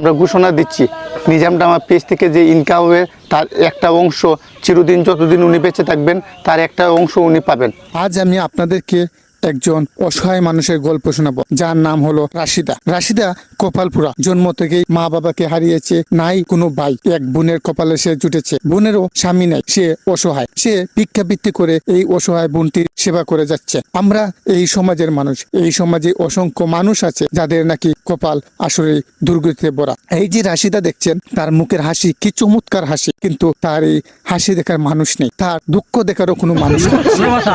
আমরা ঘোষণা দিচ্ছি, নিজামটা আমার পেজ থেকে যে ইনকাম হবে, তার একটা অংশ চিরদিন, যতদিন উনি বেঁচে থাকবেন, তার একটা অংশ উনি পাবেন। আজ আমি আপনাদেরকে একজন অসহায় মানুষের গল্প শোনাবো, যার নাম হলো রাশিদা। রাশিদা কপালপুরা। জন্ম থেকেই মা বাবাকে হারিয়েছে নাই কোনো ভাই। এক বোনের কপালে সে জুটেছে। বোনেরও স্বামী নেই। সে অসহায়। সে ভিক্ষাবৃত্তি করে এই অসহায় বোনটির সেবা করে যাচ্ছে। আমরা এই সমাজের মানুষ। এই সমাজে অসংখ্য মানুষ আছে যাদের নাকি কপাল আসলে দুর্গতিতে ভরা। এই যে রাশিদা দেখছেন, তার মুখের হাসি কি চমৎকার হাসি। কিন্তু তার এই হাসি দেখার মানুষ নেই। তার দুঃখ দেখারও কোনো মানুষ নেই।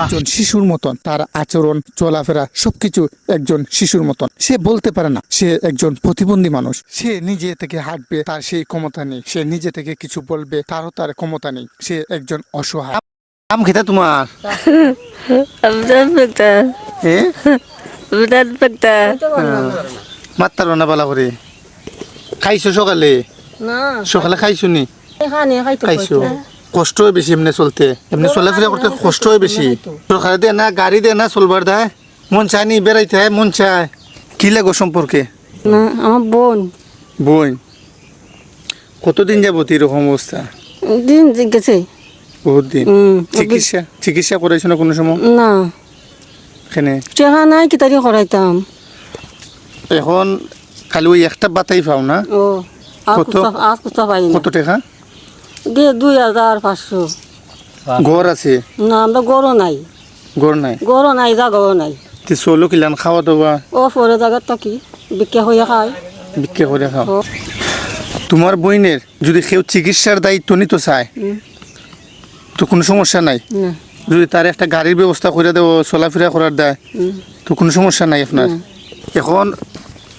একজন শিশুর মতন তার আচরণ চলাফেরা সবকিছু একজন শিশুর মতন। সে বলতে পারে না সে একজন প্রতিবন্ধী মানুষ। সে নিজে থেকে হাঁটবে তার সেই ক্ষমতা নেই। সে নিজে থেকে কিছু বলবে তারও তার ক্ষমতা নেই। সে একজন অসহায়। নাম খেতে তোমার. এ? মাত্তার না বালা করে। খাইছো সকালে? সকালে খাইছো নি? খাইছো। কষ্ট হয় বেশি এমনি চলতে। এমনি চলাফেরা করতে কষ্ট হয় বেশি সরকারে দেয় না গাড়ি দেয় না চলবার দেয় মন চায় নি বেড়াইতে হয় মন চায় কি লাগো সম্পর্কে না আমার বোন। বই কতদিন যাবত এরকম অবস্থা দিন গেছে। বহুত দিন। চিকিৎসা চিকিৎসা করেছ না কোনো সময়? না। এখানে টেকা নাই কি তারি করাইতাম এখন খালি ওই একটা বাতাই পাও কত? না। কত টাকা? দিয়ে দুই হাজার পাঁচশো। ঘর আছে? না আমরা গরু নাই। ঘর নাই? গরু নাই জাগাও নাই। তে চলো কিলান খাওয়া দাওয়া? ও পরে জায়গার থাকি। বিক্রি হয়ে খাই বিক্রি করে খাও। তোমার বইনের যদি কেউ চিকিৎসার দায়িত্ব নিতে চায়। তো কোনো সমস্যা নাই? যদি তার একটা গাড়ির ব্যবস্থা করে দেবো চলাফেরা করার দেয়। তো কোনো সমস্যা নাই আপনার? এখন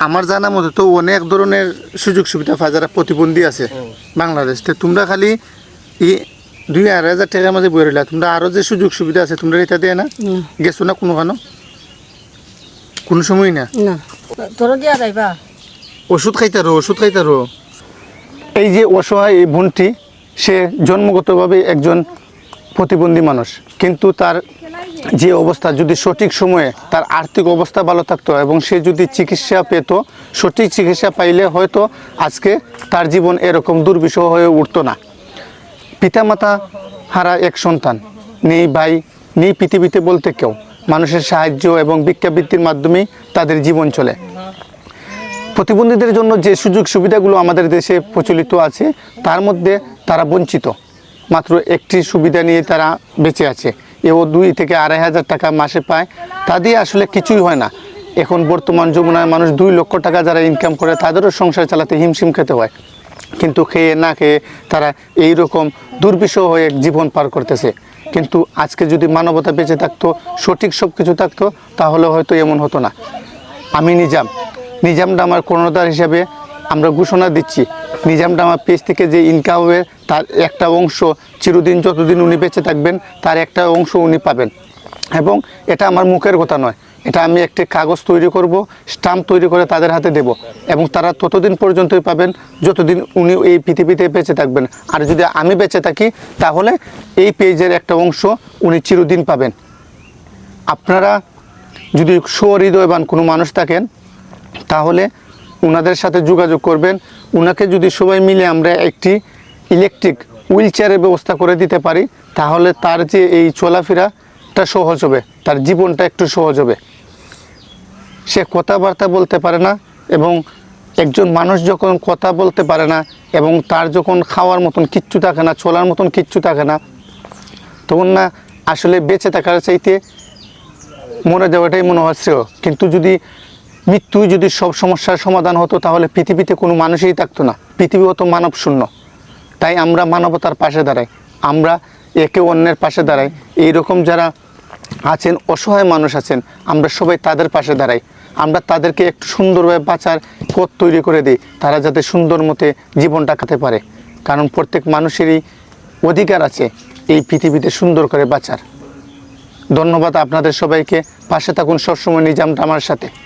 আমার জানা মতে তো অনেক ধরনের সুযোগ সুবিধা পায় যারা প্রতিবন্ধী আছে। বাংলাদেশ তো তোমরা খালি ই দুই আড়াই হাজার টাকার মাঝে বই রইলা। তোমরা আরও যে সুযোগ সুবিধা আছে তোমরা এটা দেয় না? গেছো না কোনো খানো কোনো সময় না? তোর দিয়া যাইবা। ওষুধ খাইতারো ওষুধ খাইতারো এই যে অসহায় এই বোনটি সে জন্মগতভাবে একজন প্রতিবন্ধী মানুষ কিন্তু তার যে অবস্থা যদি সঠিক সময়ে তার আর্থিক অবস্থা ভালো থাকতো এবং সে যদি চিকিৎসা পেত, সঠিক চিকিৎসা পাইলে হয়তো আজকে তার জীবন এরকম দুর্বিষহ হয়ে উঠতো না। পিতামাতা হারা এক সন্তান, নেই ভাই, নেই পৃথিবীতে বলতে কেউ। মানুষের সাহায্য এবং ভিক্ষাবৃত্তির মাধ্যমেই তাদের জীবন চলে। প্রতিবন্ধীদের জন্য যে সুযোগ সুবিধাগুলো আমাদের দেশে প্রচলিত আছে, তার মধ্যে তারা বঞ্চিত। মাত্র একটি সুবিধা নিয়ে তারা বেঁচে আছে। এও দুই থেকে আড়াই হাজার টাকা মাসে পায়। তা দিয়ে আসলে কিছুই হয় না। এখন বর্তমান যমুনায় মানুষ দুই লক্ষ টাকা যারা ইনকাম করে, তাদেরও সংসার চালাতে হিমশিম খেতে হয়। কিন্তু খেয়ে না খেয়ে তারা এই রকম দুর্বিষহ হয়ে জীবন পার করতেছে। কিন্তু আজকে যদি মানবতা বেঁচে থাকতো, সঠিক সব কিছু থাকতো, তাহলে হয়তো এমন হতো না। আমি নিজাম। নিজামটা আমার কর্ণধার হিসাবে আমরা ঘোষণা দিচ্ছি। নিজামটা আমার পেজ থেকে যে ইনকাম হবে তার একটা অংশ চিরদিন যতদিন উনি বেঁচে থাকবেন, তার একটা অংশ উনি পাবেন। এবং এটা আমার মুখের কথা নয়। এটা আমি একটি কাগজ তৈরি করব, স্টাম্প তৈরি করে তাদের হাতে দেব। এবং তারা ততদিন পর্যন্তই পাবেন যতদিন উনি এই পৃথিবীতে বেঁচে থাকবেন। আর যদি আমি বেঁচে থাকি, তাহলে এই পেজের একটা অংশ উনি চিরদিন পাবেন। আপনারা যদি সহৃদয়বান কোনো মানুষ থাকেন, তাহলে ওনাদের সাথে যোগাযোগ করবেন। ওনাকে যদি সবাই মিলে আমরা একটি ইলেকট্রিক হুইল চেয়ারের ব্যবস্থা করে দিতে পারি, তাহলে তার যে এই চলাফেরাটা সহজ হবে, তার জীবনটা একটু সহজ হবে। সে কথাবার্তা বলতে পারে না এবং একজন মানুষ যখন কথা বলতে পারে না এবং তার যখন খাওয়ার মতন কিচ্ছু থাকে না, চলার মতন কিচ্ছু থাকে না, তখন না আসলে বেঁচে থাকার চাইতে মরে যাওয়াটাই মনে হয় শ্রেয়। কিন্তু যদি মৃত্যুই যদি সব সমস্যার সমাধান হতো, তাহলে পৃথিবীতে কোনো মানুষই থাকতো না। পৃথিবী হতো মানব শূন্য তাই আমরা মানবতার পাশে দাঁড়াই। আমরা একে অন্যের পাশে দাঁড়াই। এইরকম যারা আছেন, অসহায় মানুষ আছেন, আমরা সবাই তাদের পাশে দাঁড়াই। আমরা তাদেরকে একটু সুন্দরভাবে বাঁচার পথ তৈরি করে দিই, তারা যাতে সুন্দর মতে জীবন কাটাতে পারে। কারণ প্রত্যেক মানুষেরই অধিকার আছে এই পৃথিবীতে সুন্দর করে বাঁচার। ধন্যবাদ আপনাদের সবাইকে। পাশে থাকুন সবসময় নিজামটা আমার সাথে।